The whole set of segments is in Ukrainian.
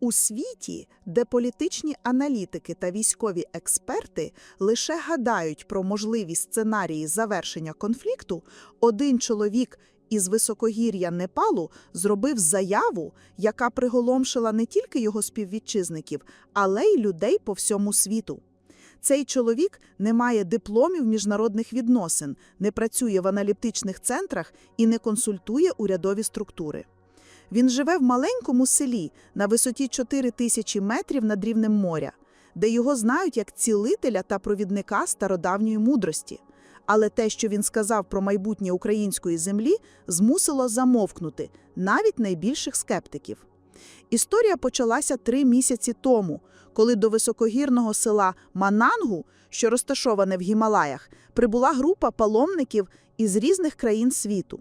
У світі, де політичні аналітики та військові експерти лише гадають про можливі сценарії завершення конфлікту, один чоловік із високогір'я Непалу зробив заяву, яка приголомшила не тільки його співвітчизників, але й людей по всьому світу. Цей чоловік не має дипломів міжнародних відносин, не працює в аналітичних центрах і не консультує урядові структури. Він живе в маленькому селі на висоті 4 тисячі метрів над рівнем моря, де його знають як цілителя та провідника стародавньої мудрості. Але те, що він сказав про майбутнє української землі, змусило замовкнути навіть найбільших скептиків. Історія почалася три місяці тому, коли до високогірного села Манангу, що розташоване в Гімалаях, прибула група паломників із різних країн світу.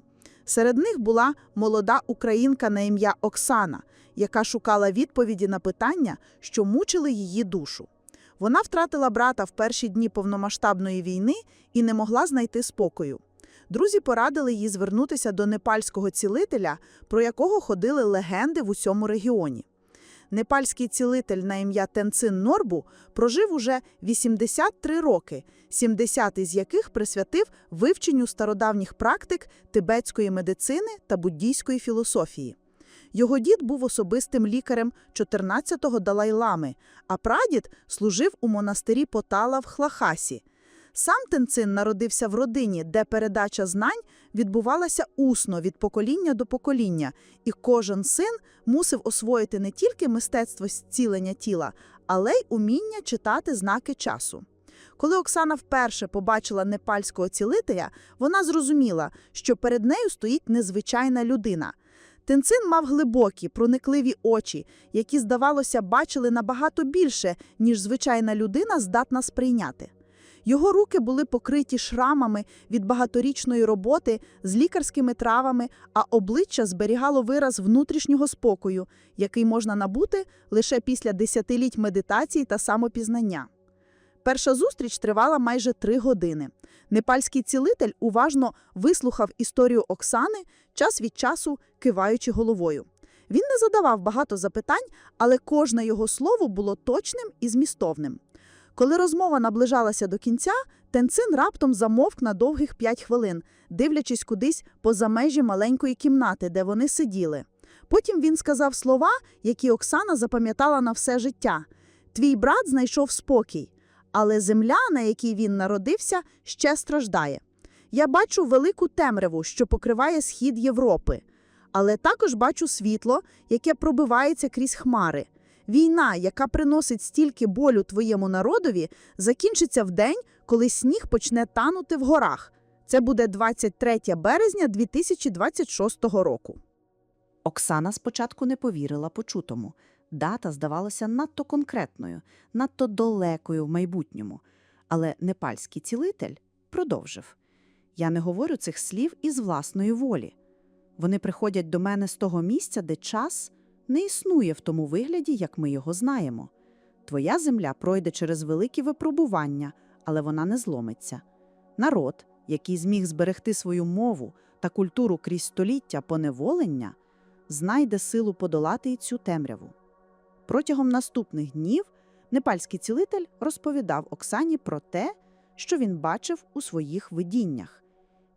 Серед них була молода українка на ім'я Оксана, яка шукала відповіді на питання, що мучили її душу. Вона втратила брата в перші дні повномасштабної війни і не могла знайти спокою. Друзі порадили їй звернутися до непальського цілителя, про якого ходили легенди в усьому регіоні. Непальський цілитель на ім'я Тенцин Норбу прожив уже 83 роки, 70 із яких присвятив вивченню стародавніх практик тибетської медицини та буддійської філософії. Його дід був особистим лікарем 14-го Далай-лами, а прадід служив у монастирі Потала в Хлахасі. Сам Тенцин народився в родині, де передача знань відбувалася усно від покоління до покоління, і кожен син мусив освоїти не тільки мистецтво зцілення тіла, але й уміння читати знаки часу. Коли Оксана вперше побачила непальського цілителя, вона зрозуміла, що перед нею стоїть незвичайна людина. Тенцин мав глибокі, проникливі очі, які, здавалося, бачили набагато більше, ніж звичайна людина здатна сприйняти. Його руки були покриті шрамами від багаторічної роботи з лікарськими травами, а обличчя зберігало вираз внутрішнього спокою, який можна набути лише після десятиліть медитації та самопізнання. Перша зустріч тривала майже три години. Непальський цілитель уважно вислухав історію Оксани, час від часу киваючи головою. Він не задавав багато запитань, але кожне його слово було точним і змістовним. Коли розмова наближалася до кінця, Тенцин раптом замовк на довгих п'ять хвилин, дивлячись кудись поза межі маленької кімнати, де вони сиділи. Потім він сказав слова, які Оксана запам'ятала на все життя: Твій брат знайшов спокій, але земля, на якій він народився, ще страждає. Я бачу велику темряву, що покриває схід Європи, але також бачу світло, яке пробивається крізь хмари. Війна, яка приносить стільки болю твоєму народові, закінчиться в день, коли сніг почне танути в горах. Це буде 23 березня 2026 року. Оксана спочатку не повірила почутому. Дата здавалася надто конкретною, надто далекою в майбутньому. Але непальський цілитель продовжив: Я не говорю цих слів із власної волі. Вони приходять до мене з того місця, де час не існує в тому вигляді, як ми його знаємо. Твоя земля пройде через великі випробування, але вона не зломиться. Народ, який зміг зберегти свою мову та культуру крізь століття поневолення, знайде силу подолати і цю темряву. Протягом наступних днів непальський цілитель розповідав Оксані про те, що він бачив у своїх видіннях.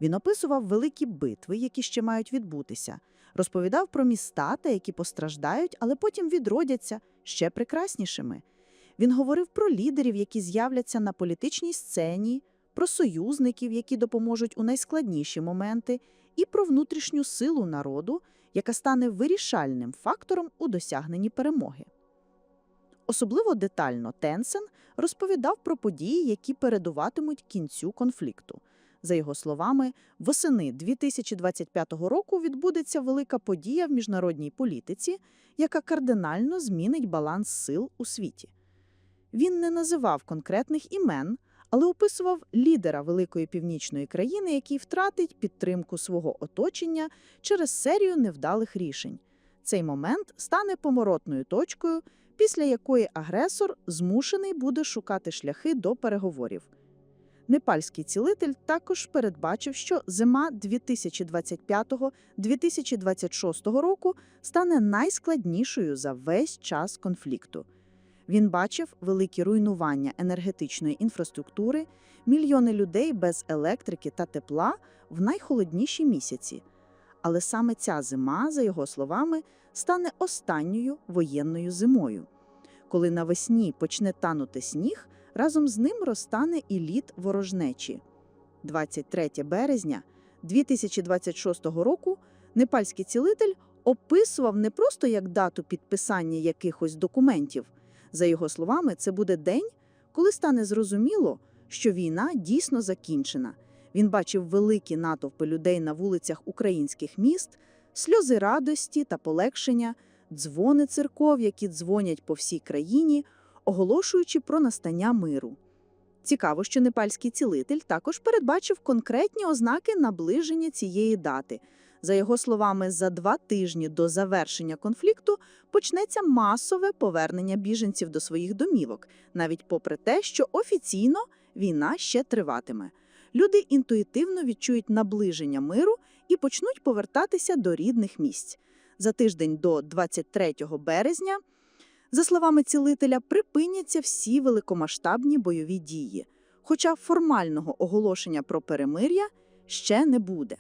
Він описував великі битви, які ще мають відбутися, розповідав про міста, та які постраждають, але потім відродяться ще прекраснішими. Він говорив про лідерів, які з'являться на політичній сцені, про союзників, які допоможуть у найскладніші моменти, і про внутрішню силу народу, яка стане вирішальним фактором у досягненні перемоги. Особливо детально Тенсен розповідав про події, які передуватимуть кінцю конфлікту. За його словами, восени 2025 року відбудеться велика подія в міжнародній політиці, яка кардинально змінить баланс сил у світі. Він не називав конкретних імен, але описував лідера великої північної країни, який втратить підтримку свого оточення через серію невдалих рішень. Цей момент стане поморотною точкою, після якої агресор змушений буде шукати шляхи до переговорів. Непальський цілитель також передбачив, що зима 2025-2026 року стане найскладнішою за весь час конфлікту. Він бачив великі руйнування енергетичної інфраструктури, мільйони людей без електрики та тепла в найхолодніші місяці. Але саме ця зима, за його словами, стане останньою воєнною зимою. Коли навесні почне танути сніг, разом з ним розтане і лід ворожнечі. 23 березня 2026 року непальський цілитель описував не просто як дату підписання якихось документів. За його словами, це буде день, коли стане зрозуміло, що війна дійсно закінчена. Він бачив великі натовпи людей на вулицях українських міст, сльози радості та полегшення, дзвони церков, які дзвонять по всій країні, оголошуючи про настання миру. Цікаво, що непальський цілитель також передбачив конкретні ознаки наближення цієї дати. За його словами, за два тижні до завершення конфлікту почнеться масове повернення біженців до своїх домівок, навіть попри те, що офіційно війна ще триватиме. Люди інтуїтивно відчують наближення миру і почнуть повертатися до рідних місць. За тиждень до 23 березня, за словами цілителя, припиняться всі великомасштабні бойові дії, хоча формального оголошення про перемир'я ще не буде.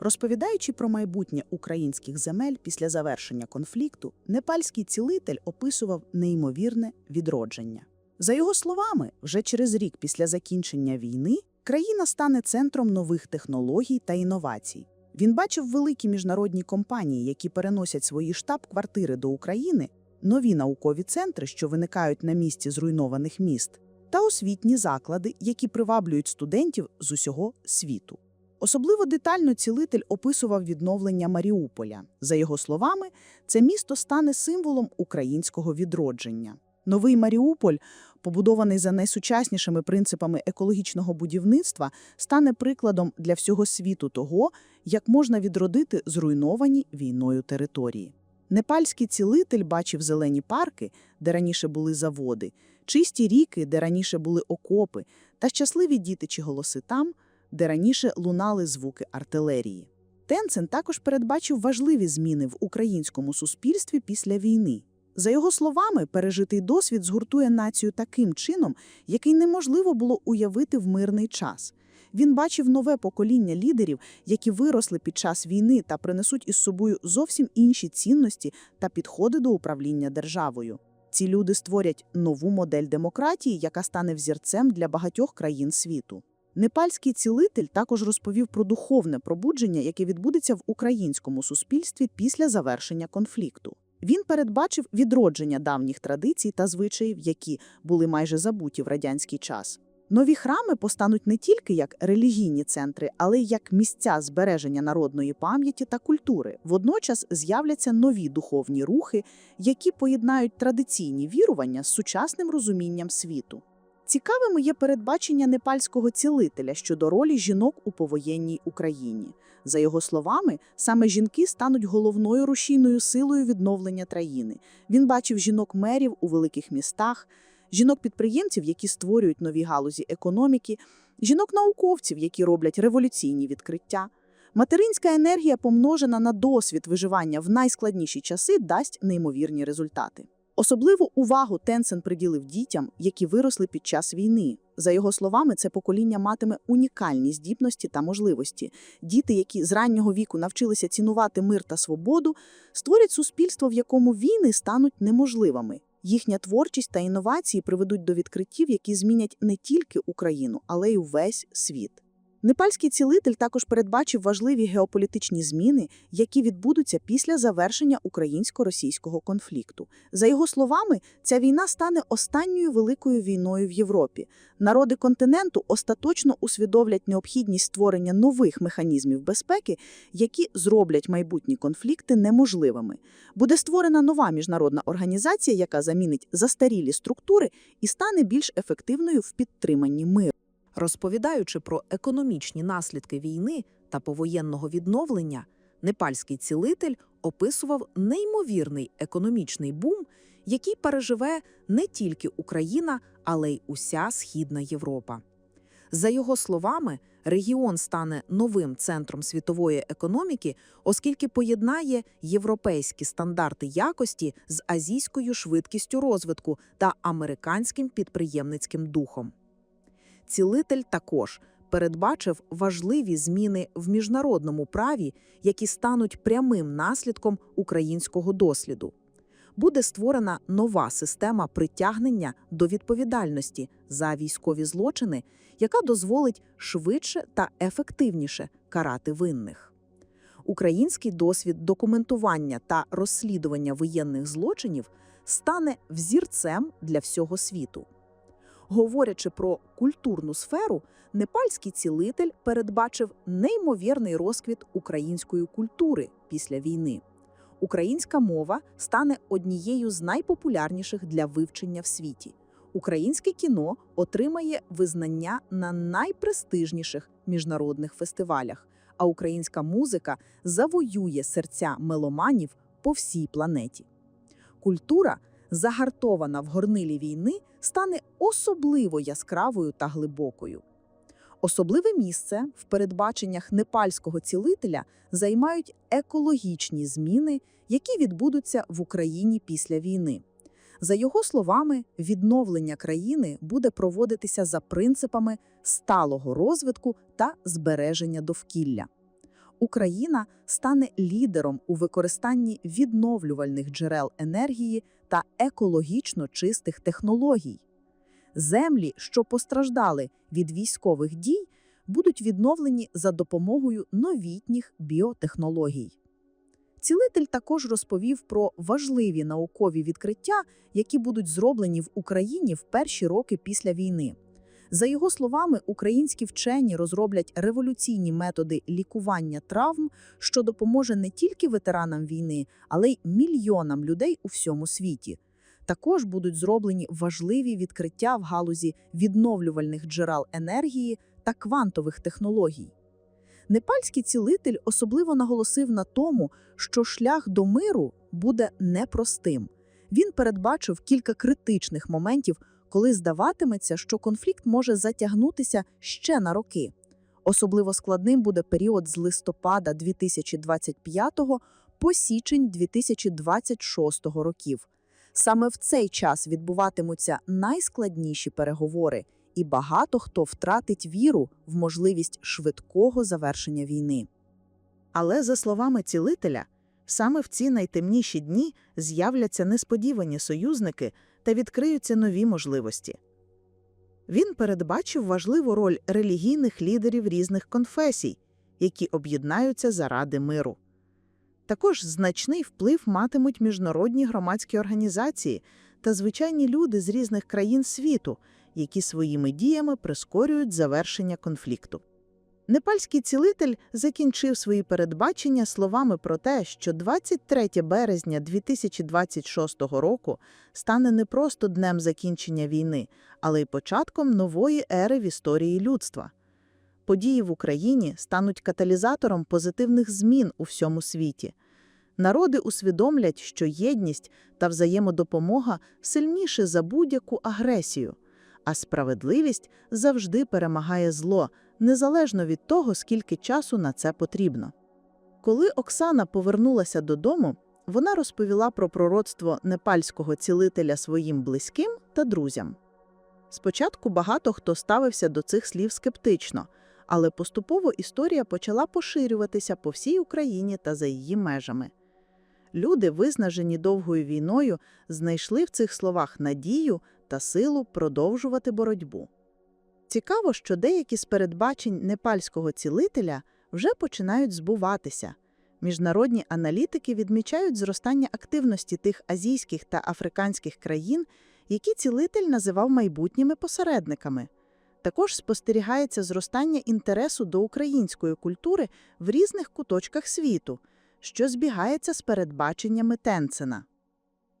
Розповідаючи про майбутнє українських земель після завершення конфлікту, непальський цілитель описував неймовірне відродження. За його словами, вже через рік після закінчення війни країна стане центром нових технологій та інновацій. Він бачив великі міжнародні компанії, які переносять свої штаб-квартири до України, нові наукові центри, що виникають на місці зруйнованих міст, та освітні заклади, які приваблюють студентів з усього світу. Особливо детально цілитель описував відновлення Маріуполя. За його словами, це місто стане символом українського відродження. Новий Маріуполь, побудований за найсучаснішими принципами екологічного будівництва, стане прикладом для всього світу того, як можна відродити зруйновані війною території. Непальський цілитель бачив зелені парки, де раніше були заводи, чисті ріки, де раніше були окопи, та щасливі дітичі голоси там, де раніше лунали звуки артилерії. Тенцен також передбачив важливі зміни в українському суспільстві після війни. За його словами, пережитий досвід згуртує націю таким чином, який неможливо було уявити в мирний час. Він бачив нове покоління лідерів, які виросли під час війни та принесуть із собою зовсім інші цінності та підходи до управління державою. Ці люди створять нову модель демократії, яка стане взірцем для багатьох країн світу. Непальський цілитель також розповів про духовне пробудження, яке відбудеться в українському суспільстві після завершення конфлікту. Він передбачив відродження давніх традицій та звичаїв, які були майже забуті в радянський час. Нові храми постануть не тільки як релігійні центри, але й як місця збереження народної пам'яті та культури. Водночас з'являться нові духовні рухи, які поєднають традиційні вірування з сучасним розумінням світу. Цікавими є передбачення непальського цілителя щодо ролі жінок у повоєнній Україні. За його словами, саме жінки стануть головною рушійною силою відновлення країни. Він бачив жінок-мерів у великих містах, жінок-підприємців, які створюють нові галузі економіки, жінок-науковців, які роблять революційні відкриття. Материнська енергія, помножена на досвід виживання в найскладніші часи, дасть неймовірні результати. Особливу увагу Тенсен приділив дітям, які виросли під час війни. За його словами, це покоління матиме унікальні здібності та можливості. Діти, які з раннього віку навчилися цінувати мир та свободу, створять суспільство, в якому війни стануть неможливими. Їхня творчість та інновації приведуть до відкриттів, які змінять не тільки Україну, але й увесь світ. Непальський цілитель також передбачив важливі геополітичні зміни, які відбудуться після завершення українсько-російського конфлікту. За його словами, ця війна стане останньою великою війною в Європі. Народи континенту остаточно усвідомлять необхідність створення нових механізмів безпеки, які зроблять майбутні конфлікти неможливими. Буде створена нова міжнародна організація, яка замінить застарілі структури і стане більш ефективною в підтриманні миру. Розповідаючи про економічні наслідки війни та повоєнного відновлення, непальський цілитель описував неймовірний економічний бум, який переживе не тільки Україна, але й уся Східна Європа. За його словами, регіон стане новим центром світової економіки, оскільки поєднає європейські стандарти якості з азійською швидкістю розвитку та американським підприємницьким духом. Цілитель також передбачив важливі зміни в міжнародному праві, які стануть прямим наслідком українського досліду. Буде створена нова система притягнення до відповідальності за військові злочини, яка дозволить швидше та ефективніше карати винних. Український досвід документування та розслідування воєнних злочинів стане взірцем для всього світу. Говорячи про культурну сферу, непальський цілитель передбачив неймовірний розквіт української культури після війни. Українська мова стане однією з найпопулярніших для вивчення в світі. Українське кіно отримає визнання на найпрестижніших міжнародних фестивалях, а українська музика завоює серця меломанів по всій планеті. Культура, загартована в горнилі війни, стане особливо яскравою та глибокою. Особливе місце в передбаченнях непальського цілителя займають екологічні зміни, які відбудуться в Україні після війни. За його словами, відновлення країни буде проводитися за принципами сталого розвитку та збереження довкілля. Україна стане лідером у використанні відновлювальних джерел енергії та екологічно чистих технологій. Землі, що постраждали від військових дій, будуть відновлені за допомогою новітніх біотехнологій. Цілитель також розповів про важливі наукові відкриття, які будуть зроблені в Україні в перші роки після війни. За його словами, українські вчені розроблять революційні методи лікування травм, що допоможе не тільки ветеранам війни, але й мільйонам людей у всьому світі. Також будуть зроблені важливі відкриття в галузі відновлювальних джерел енергії та квантових технологій. Непальський цілитель особливо наголосив на тому, що шлях до миру буде непростим. Він передбачив кілька критичних моментів, коли здаватиметься, що конфлікт може затягнутися ще на роки. Особливо складним буде період з листопада 2025 по січень 2026 років. Саме в цей час відбуватимуться найскладніші переговори, і багато хто втратить віру в можливість швидкого завершення війни. Але, за словами цілителя, саме в ці найтемніші дні з'являться несподівані союзники та відкриються нові можливості. Він передбачив важливу роль релігійних лідерів різних конфесій, які об'єднаються заради миру. Також значний вплив матимуть міжнародні громадські організації та звичайні люди з різних країн світу, які своїми діями прискорюють завершення конфлікту. Непальський цілитель закінчив свої передбачення словами про те, що 23 березня 2026 року стане не просто днем закінчення війни, але й початком нової ери в історії людства. Події в Україні стануть каталізатором позитивних змін у всьому світі. Народи усвідомлять, що єдність та взаємодопомога сильніше за будь-яку агресію, а справедливість завжди перемагає зло, незалежно від того, скільки часу на це потрібно. Коли Оксана повернулася додому, вона розповіла про пророцтво непальського цілителя своїм близьким та друзям. Спочатку багато хто ставився до цих слів скептично, але поступово історія почала поширюватися по всій Україні та за її межами. Люди, виснажені довгою війною, знайшли в цих словах надію та силу продовжувати боротьбу. Цікаво, що деякі з передбачень непальського цілителя вже починають збуватися. Міжнародні аналітики відмічають зростання активності тих азійських та африканських країн, які цілитель називав майбутніми посередниками. Також спостерігається зростання інтересу до української культури в різних куточках світу, що збігається з передбаченнями Тенцена.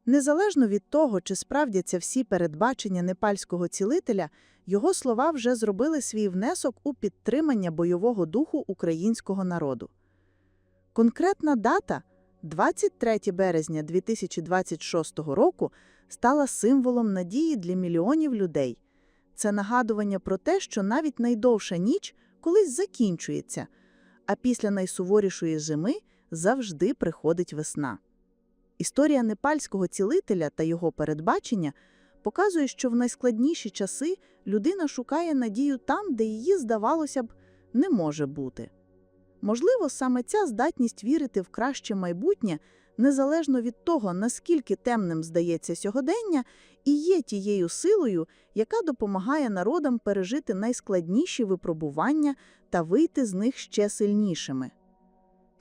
Незалежно від того, чи справдяться всі передбачення непальського цілителя, його слова вже зробили свій внесок у підтримання бойового духу українського народу. Конкретна дата 23 березня 2026 року стала символом надії для мільйонів людей. це нагадування про те, що навіть найдовша ніч колись закінчується, а після найсуворішої зими завжди приходить весна. Історія непальського цілителя та його передбачення показує, що в найскладніші часи людина шукає надію там, де її, здавалося б, не може бути. Можливо, саме ця здатність вірити в краще майбутнє, незалежно від того, наскільки темним здається сьогодення, і є тією силою, яка допомагає народам пережити найскладніші випробування та вийти з них ще сильнішими.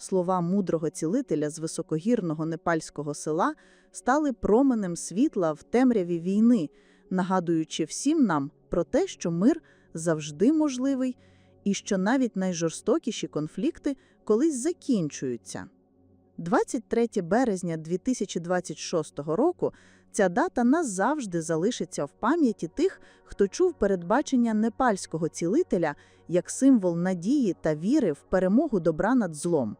Слова мудрого цілителя з високогірного непальського села стали променем світла в темряві війни, нагадуючи всім нам про те, що мир завжди можливий і що навіть найжорстокіші конфлікти колись закінчуються. 23 березня 2026 року ця дата назавжди залишиться в пам'яті тих, хто чув передбачення непальського цілителя як символ надії та віри в перемогу добра над злом.